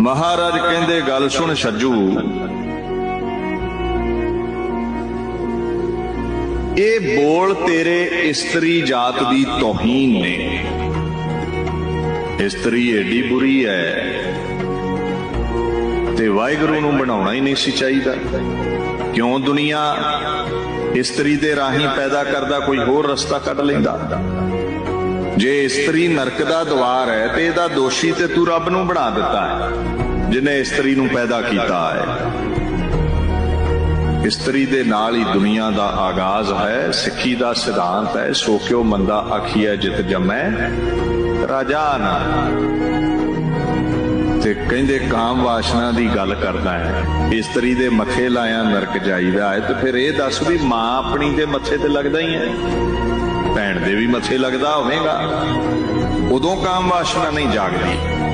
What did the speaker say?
ਮਹਾਰਾਜ ਕਹਿੰਦੇ, ਗੱਲ ਸੁਣ ਛੱਜੂ। ਇਹ ਬੋਲ ਤੇਰੇ ਇਸਤਰੀ ਜਾਤ ਦੀ ਤੋਹੀਨ ਨੇ। ਇਸਤਰੀ ਏਡੀ ਬੁਰੀ ਹੈ ਤੇ ਵਾਹਿਗੁਰੂ ਨੂੰ ਬਣਾਉਣਾ ਹੀ ਨਹੀਂ ਸੀ ਚਾਹੀਦਾ। ਕਿਉਂ ਦੁਨੀਆ ਇਸਤਰੀ ਦੇ ਰਾਹੀਂ ਪੈਦਾ ਕਰਦਾ, ਕੋਈ ਹੋਰ ਰਸਤਾ ਕੱਢ ਲੈਂਦਾ? ਜੇ ਇਸਤਰੀ ਨਰਕ ਦਾ ਦਵਾਰ ਹੈ ਤੇ ਇਹਦਾ ਦੋਸ਼ੀ ਤੇ ਤੂੰ ਰੱਬ ਨੂੰ ਬਣਾ ਦਿੱਤਾ ਹੈ, ਜਿਨੇ ਇਸਤਰੀ ਨੂੰ ਪੈਦਾ ਕੀਤਾ ਹੈ। ਇਸਤਰੀ ਦੇ ਨਾਲ ਹੀ ਦੁਨੀਆ ਦਾ ਆਗਾਜ਼ ਹੈ, ਸਿੱਖੀ ਦਾ ਸਿਧਾਂਤ ਹੈ, ਸੋ ਕਿਉ ਮੰਦਾ ਆਖੀਐ ਜਿਤ ਜਮੈ ਰਾਜਾ ਨਾ। ਤੇ ਕਹਿੰਦੇ ਕਾਮ ਵਾਸ਼ਨਾ ਦੀ ਗੱਲ ਕਰਦਾ ਹੈ, ਇਸਤਰੀ ਦੇ ਮੱਥੇ ਲਾਇਆ ਨਰਕ ਜਾਈਦਾ ਹੈ, ਤੇ ਫਿਰ ਇਹ ਦੱਸ ਵੀ ਮਾਂ ਆਪਣੀ ਦੇ ਮੱਥੇ ਤੇ ਲੱਗਦਾ ਹੀ ਹੈ। ਭੈਣ ਦੇ ਵੀ ਮੱਥੇ ਲੱਗਦਾ ਹੋਵੇਗਾ। ਉਦੋਂ ਕਾਮ ਵਾਸ਼ਨਾ ਨਹੀਂ ਜਾਗਦੀ।